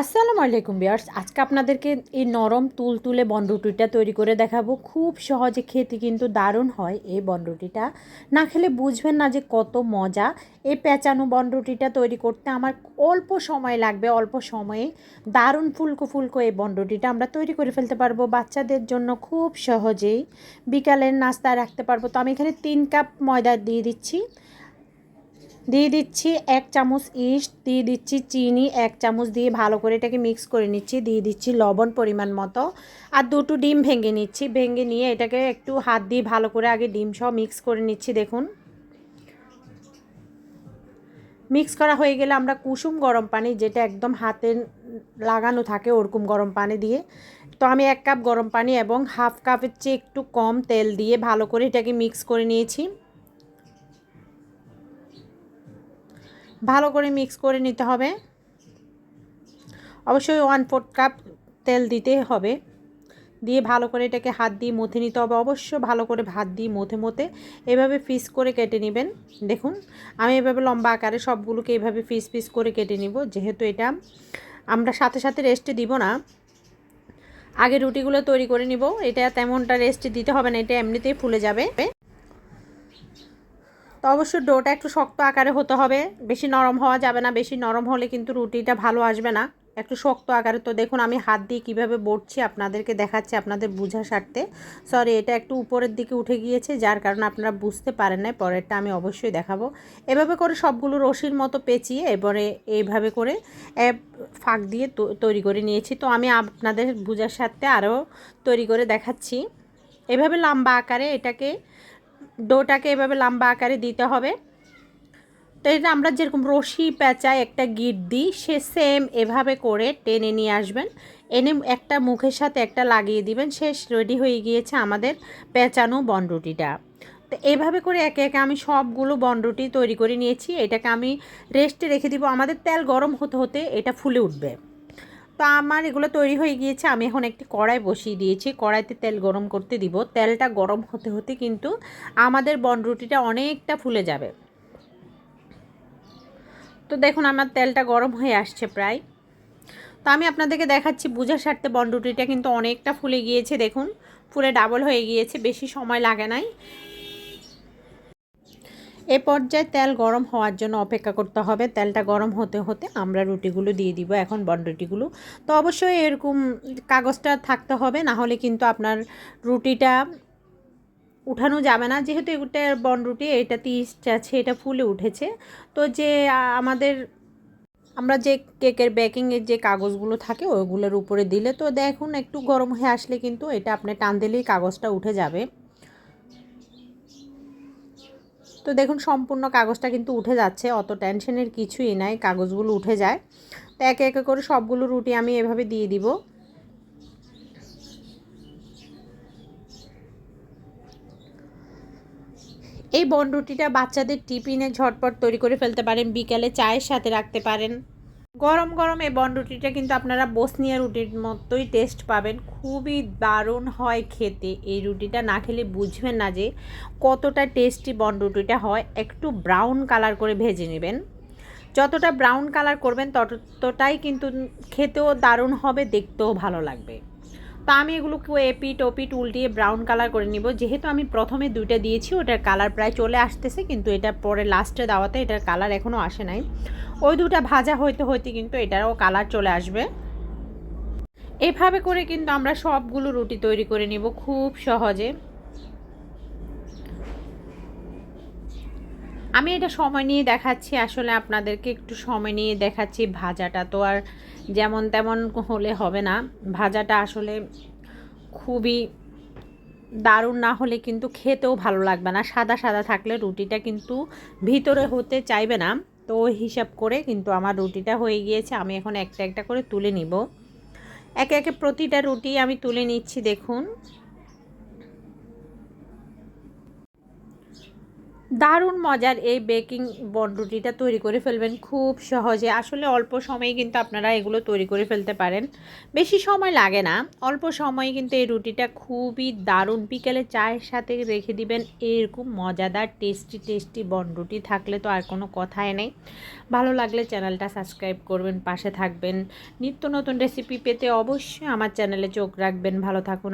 আসসালামু আলাইকুম বিয়ার্স আজকে আপনাদেরকে এই নরম তুল তুলে বনরুটিটা তৈরি করে দেখাবো। খুব সহজে খেতে কিন্তু দারুণ হয় এই বনরুটিটা না খেলে বুঝবেন না যে কত মজা। এই পেঁচানো বনরুটিটা তৈরি করতে আমার অল্প সময় লাগবে, অল্প সময়ে দারুণ ফুলকো ফুলকো এই বনরুটিটা আমরা তৈরি করে ফেলতে পারব বাচ্চাদের জন্য খুব সহজেই। বিকালের নাস্তায় রাখতে পারব। তো আমি এখানে তিন কাপ ময়দা দিয়ে দিচ্ছি। দিয়ে দিচ্ছি এক চামচ ইস্ট, দিয়ে দিচ্ছি চিনি, এক চামচ দিয়ে ভালো করে এটাকে মিক্স করে নিচ্ছি, দিয়ে দিচ্ছি লবণ পরিমাণ মতো। আর দুটো ডিম ভেঙে নিচ্ছি, ভেঙে নিয়ে এটাকে একটু হাত দিয়ে ভালো করে আগে ডিম সহ মিক্স করে নিচ্ছি, দেখুন। মিক্স করা হয়ে গেলে আমরা কুসুম গরম পানি যেটা একদম হাতে লাগানো থাকে ওরকম গরম পানি দিয়ে, তো আমি এক কাপ গরম পানি এবং হাফ কাপের চেয়ে একটু কম তেল দিয়ে ভালো করে এটাকে মিক্স করে নিয়েছি। ভালো করে মিক্স করে নিতে হবে। অবশ্যই ওয়ান ফোর্থ কাপ তেল দিতে হবে। দিয়ে ভালো করে এটাকে হাত দিয়ে মথে নিতে হবে। অবশ্য ভালো করে ভাত দিয়ে মথে মথে এভাবে পিস করে কেটে নেবেন। দেখুন, আমি এভাবে লম্বা আকারে সবগুলোকে এভাবে পিস পিস করে কেটে নিব। যেহেতু এটা আমরা সাথে সাথে রেস্টে দিব না, আগে রুটিগুলো তৈরি করে নিব। এটা তেমনটা রেস্টে দিতে হবে না, এটা এমনিতেই ফুলে যাবে। তো অবশ্য ডোটা একটু শক্ত আকারে হতে হবে। বেশি নরম হওয়া যাবে না, বেশি নরম হলে কিন্তু রুটিটা ভালো আসবে না। একটু শক্ত আকারে। তো দেখুন, আমি হাত দিয়ে কীভাবে বড়ছি আপনাদেরকে দেখাচ্ছি আপনাদের বোঝার স্বার্থে সরি এটা একটু উপরের দিকে উঠে গিয়েছে, যার কারণে আপনারা বুঝতে পারেন না পরেরটা আমি অবশ্যই দেখাবো। এভাবে করে সবগুলো রশির মতো পেঁচিয়ে এবারে এইভাবে করে ফাঁক দিয়ে তৈরি করে নিয়েছি। তো আমি আপনাদের বোঝার স্বার্থে আরও তৈরি করে দেখাচ্ছি। এভাবে লম্বা আকারে এটাকে ডোটাকে এভাবে লম্বা আকারে দিতে হবে। তো এটা আমরা যেরকম রশি পেঁচায় একটা গিট দিই, সে সেম এভাবে করে টেনে নিয়ে আসবেন। এনে একটা মুখের সাথে একটা লাগিয়ে দিবেন। শেষ রেডি হয়ে গিয়েছে আমাদের পেঁচানো বনরুটিটা। তো এইভাবে করে একে একে আমি সবগুলো বনরুটি তৈরি করে নিয়েছি। এটাকে আমি রেস্টে রেখে দিব। আমাদের তেল গরম হতে হতে এটা ফুলে উঠবে। তো আমার এগুলো তৈরি হয়ে গিয়েছে। আমি এখন একটি কড়াই বসিয়ে দিয়েছি। কড়াইতে তেল গরম করতে দিব। তেলটা গরম হতে হতে কিন্তু আমাদের বনরুটিটা অনেকটা ফুলে যাবে। তো দেখুন, আমার তেলটা গরম হয়ে আসছে প্রায়। তো আমি আপনাদেরকে দেখাচ্ছি বুঝার স্বার্থে বনরুটিটা কিন্তু অনেকটা ফুলে গিয়েছে। দেখুন, ফুলে ডাবল হয়ে গিয়েছে। বেশি সময় লাগে নাই। এ পর্যায়ে তেল গরম হওয়ার জন্য অপেক্ষা করতে হবে। তেলটা গরম হতে হতে আমরা রুটিগুলো দিয়ে দিব এখন বন রুটিগুলো তো অবশ্যই এরকম কাগজটা থাকতে হবে, না হলে কিন্তু আপনার রুটিটা উঠানো যাবে না। যেহেতু এটা বন রুটি এটা তিরিশটা আছে, এটা ফুলে উঠেছে। তো যে আমাদের, আমরা যে কেকের বেকিংয়ের যে কাগজগুলো থাকে ওইগুলোর উপরে দিলে তো দেখুন একটু গরম হয়ে আসলে কিন্তু এটা আপনি টান দিলেই কাগজটা উঠে যাবে। তো দেখুন, সম্পূর্ণ কাগজটা কিন্তু উঠে যাচ্ছে, অত টেনশনের কিছুই নাই, কাগজগুলো উঠে যায়। তো একে একে করে সবগুলো রুটি আমি এভাবে দিয়ে দিব। এই বন রুটিটা বাচ্চাদের টিফিনে ঝটপট তৈরি করে ফেলতে পারেন, বিকালে চায়ের সাথে রাখতে পারেন। গরম গরম এই বন রুটিটা কিন্তু আপনারা বসনিয়া রুটির মতোই টেস্ট পাবেন। খুবই দারুণ হয় খেতে। এই রুটিটা না খেলে বুঝবেন না যে কতটা টেস্টি বন রুটিটা হয়। একটু ব্রাউন কালার করে ভেজে নেবেন। যতটা ব্রাউন কালার করবেন ততটাই কিন্তু খেতেও দারুণ হবে, দেখতেও ভালো লাগবে। তো আমি এগুলোকে এপিট ওপিট উল্টিয়ে ব্রাউন কালার করে নিব। যেহেতু আমি প্রথমে দুইটা দিয়েছি, ওটার কালার প্রায় চলে আসতেছে, কিন্তু এটা পরে লাস্টে দেওয়াতে এটার কালার এখনও আসে নাই। ওই দুটা ভাজা হইতে হইতে কিন্তু এটারও কালার চলে আসবে। এভাবে করে কিন্তু আমরা সবগুলো রুটি তৈরি করে নিব খুব সহজে। আমি এটা সময় নিয়ে দেখাচ্ছি, আসলে আপনাদেরকে একটু সময় নিয়ে দেখাচ্ছি ভাজাটা। তো আর যেমন তেমন হলে হবে না। ভাজাটা আসলে খুবই দারুণ না হলে কিন্তু খেতেও ভালো লাগবে না। সাদা সাদা থাকলে রুটিটা কিন্তু ভিতরে হতে চাইবে না। তো হিসাব করে কিন্তু আমার রুটিটা হয়ে গিয়েছে, আমি এখন একটা একটা করে তুলে নিব। একে একে প্রতিটা রুটি আমি তুলে নিচ্ছি, দেখুন। দারুণ মজার এই বেকিং বনরুটিটা তৈরি করে ফেলবেন খুব সহজে। আসলে অল্প সময়ে কিন্তু আপনারা এগুলো তৈরি করে ফেলতে পারেন। বেশি সময় লাগে না। অল্প সময়ে কিন্তু এই রুটিটা খুবই দারুণ। বিকেলে চায়ের সাথে রেখে দিবেন, এরকম মজাদার টেস্টি টেস্টি বনরুটি থাকলে তো আর কোনো কথাই নেই। ভালো লাগলে চ্যানেলটা সাবস্ক্রাইব করবেন, পাশে থাকবেন। নিত্য নতুন রেসিপি পেতে অবশ্যই আমার চ্যানেলে চোখ রাখবেন। ভালো থাকুন